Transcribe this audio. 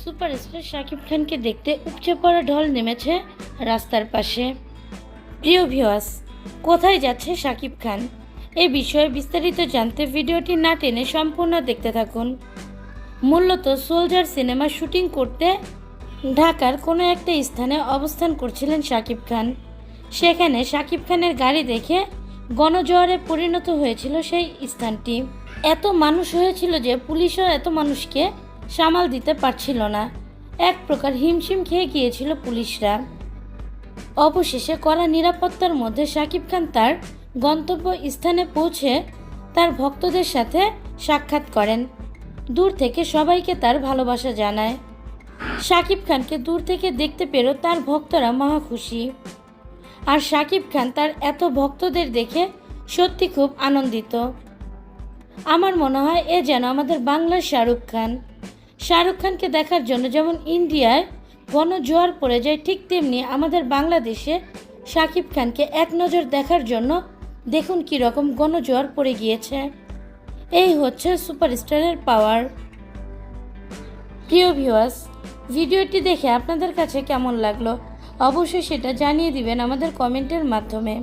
Super star Shakib খানকে দেখতে উপচে পড়া ঢল নেমেছে রাস্তার পাশে। প্রিয় ভিওয়াস কোথায় যাচ্ছে শাকিব খান? এ বিষয়ে বিস্তারিত জানতে ভিডিওটি না টেনে সম্পূর্ণ দেখতে থাকুন। মূলত সোলজার সিনেমা শুটিং করতে ঢাকার কোনো একটা স্থানে অবস্থান করছিলেন শাকিব খান। সেখানে শাকিব খানের গাড়ি দেখে গণজোয়ারে পরিণত হয়েছিল সেই স্থানটি। এত মানুষ হয়েছিল যে পুলিশও এত মানুষকে সামাল দিতে পারছিল না। এক প্রকার হিমশিম খেয়ে গিয়েছিল পুলিশরা। অবশেষে কড়া নিরাপত্তার মধ্যে শাকিব খান তার গন্তব্য স্থানে পৌঁছে তার ভক্তদের সাথে সাক্ষাৎ করেন। দূর থেকে সবাইকে তার ভালোবাসা জানায়। শাকিব খানকে দূর থেকে দেখতে পেরো তার ভক্তরা মহা খুশি। আর শাকিব খান তার এত ভক্তদের দেখে সত্যি খুব আনন্দিত। আমার মনে হয় এ যেন আমাদের বাংলার শাহরুখ খান। শাহরুখ খানকে দেখার জন্য যেমন ইন্ডিয়ায় গণজোয়ার পড়ে যায়, ঠিক তেমনি আমাদের বাংলাদেশে শাকিব খানকে এক নজর দেখার জন্য দেখুন কী রকম গণজোয়ার পড়ে গিয়েছে। এই হচ্ছে সুপারস্টারের পাওয়ার। প্রিয় ভিউয়ার্স, ভিডিওটি দেখে আপনাদের কাছে কেমন লাগল? অবশ্যই সেটা জানিয়ে দিবেন আমাদের কমেন্টের মাধ্যমে।